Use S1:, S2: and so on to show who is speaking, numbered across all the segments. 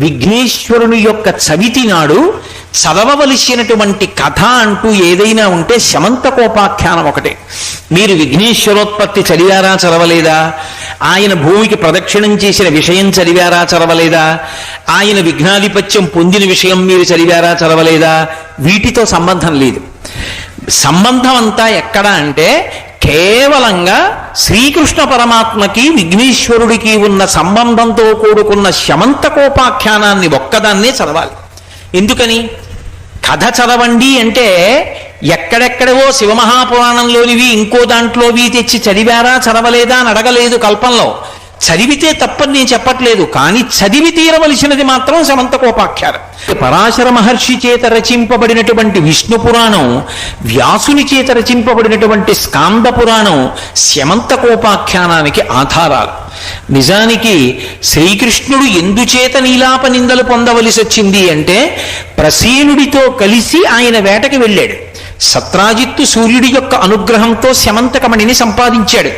S1: విఘ్నేశ్వరుని యొక్క చవితి నాడు చదవవలసినటువంటి కథ అంటూ ఏదైనా ఉంటే శమంతకోపాఖ్యానం ఒకటే. మీరు విఘ్నేశ్వరోత్పత్తి చదివారా చదవలేదా? ఆయన భూమికి ప్రదక్షిణం చేసిన విషయం చదివారా చదవలేదా? ఆయన విఘ్నాధిపత్యం పొందిన విషయం మీరు చదివారా చదవలేదా? వీటితో సంబంధం లేదు. సంబంధం అంతా ఎక్కడ అంటే కేవలంగా శ్రీకృష్ణ పరమాత్మకి విఘ్నేశ్వరుడికి ఉన్న సంబంధంతో కూడుకున్న శమంతకోపాఖ్యానాన్ని ఒక్కదాన్నే చదవాలి. ఎందుకని? కథ చదవండి అంటే ఎక్కడెక్కడవో శివమహాపురాణంలోనివి ఇంకో దాంట్లోవి తెచ్చి చదివారా చదవలేదా అని అడగలేదు కల్పంలో. చదివితే తప్పని నేను చెప్పట్లేదు కానీ చదివి తీరవలసినది మాత్రం సమంతకోపాఖ్యానం. పరాశర మహర్షి చేత రచింపబడినటువంటి విష్ణు పురాణం వ్యాసుని చేత రచింపబడినటువంటి స్కాంద పురాణం శమంతకోపాఖ్యానానికి ఆధారాలు. నిజానికి శ్రీకృష్ణుడు ఎందుచేత నీలాప నిందలు పొందవలసి వచ్చింది అంటే ప్రసీనుడితో కలిసి ఆయన వేటకి వెళ్ళాడు. సత్రాజిత్తు సూర్యుడి యొక్క అనుగ్రహంతో శమంతకమణిని సంపాదించాడు.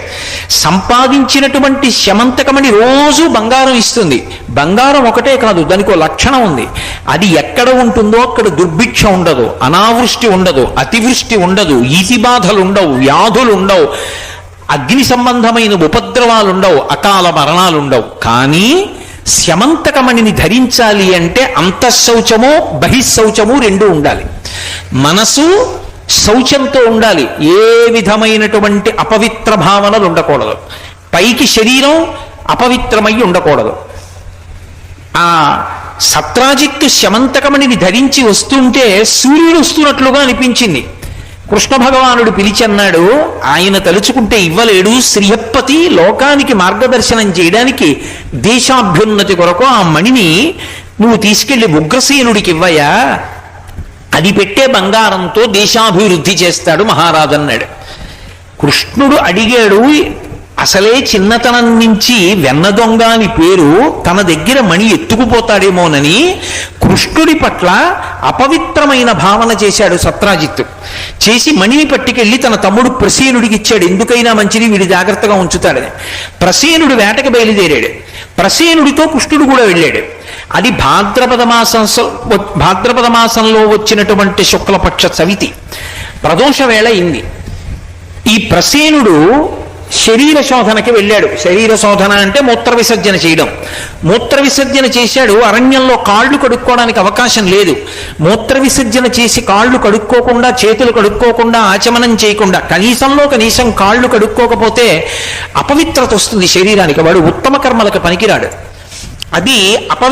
S1: సంపాదించినటువంటి శమంతకమణి రోజు బంగారం ఇస్తుంది. బంగారం ఒకటే కాదు దానికి లక్షణం ఉంది. అది ఎక్కడ ఉంటుందో అక్కడ దుర్భిక్ష ఉండదు అనావృష్టి ఉండదు అతివృష్టి ఉండదు ఈతి బాధలు ఉండవు వ్యాధులు ఉండవు అగ్ని సంబంధమైన ఉపద్రవాలుండవు అకాల మరణాలుండవు కానీ శమంతకమణిని ధరించాలి అంటే అంతఃశౌచము బహిశౌచము రెండు ఉండాలి. మనసు శౌచంతో ఉండాలి. ఏ విధమైనటువంటి అపవిత్ర భావనలు ఉండకూడదు. పైకి శరీరం అపవిత్రమై ఉండకూడదు. ఆ సత్రాజిత్తు శమంతకమణిని ధరించి వస్తుంటే సూర్యుడు వస్తున్నట్లుగా అనిపించింది. కృష్ణ భగవానుడు పిలిచన్నాడు ఆయన తలుచుకుంటే ఇవ్వలేడు శ్రీయప్పతి లోకానికి మార్గదర్శనం చేయడానికి దేశాభ్యున్నతి కొరకు ఆ మణిని నువ్వు తీసుకెళ్ళి ఉగ్రసేనుడికి ఇవ్వయా అది పెట్టే బంగారంతో దేశాభివృద్ధి చేస్తాడు మహారాజు అన్నాడు. కృష్ణుడు అడిగాడు అసలే చిన్నతనం నుంచి వెన్న దొంగ అని పేరు తన దగ్గర మణి ఎత్తుకుపోతాడేమోనని కృష్ణుడి పట్ల అపవిత్రమైన భావన చేశాడు సత్రాజిత్తు. చేసి మణిని పట్టుకెళ్ళి తన తమ్ముడు ప్రసేనుడికి ఇచ్చాడు. ఎందుకైనా మంచిది వీడి జాగ్రత్తగా ఉంచుతాడని. ప్రసేనుడు వేటకి బయలుదేరాడు. ప్రసేనుడితో కృష్ణుడు కూడా వెళ్ళాడు. అది భాద్రపద మాసం భాద్రపద మాసంలో వచ్చినటువంటి శుక్లపక్ష చవితి ప్రదోష వేళ అయింది ఈ ప్రసేనుడు శరీర శోధనకి వెళ్ళాడు. శరీర శోధన అంటే మూత్ర విసర్జన చేయడం. మూత్ర విసర్జన చేశాడు అరణ్యంలో కాళ్ళు కడుక్కోవడానికి అవకాశం లేదు. మూత్ర విసర్జన చేసి కాళ్ళు కడుక్కోకుండా చేతులు కడుక్కోకుండా ఆచమనం చేయకుండా కనీసంలో కనీసం కాళ్ళు కడుక్కోకపోతే అపవిత్రత వస్తుంది శరీరానికి. వాడు ఉత్తమ కర్మలకు పనికిరాడు. అది అపవిత్ర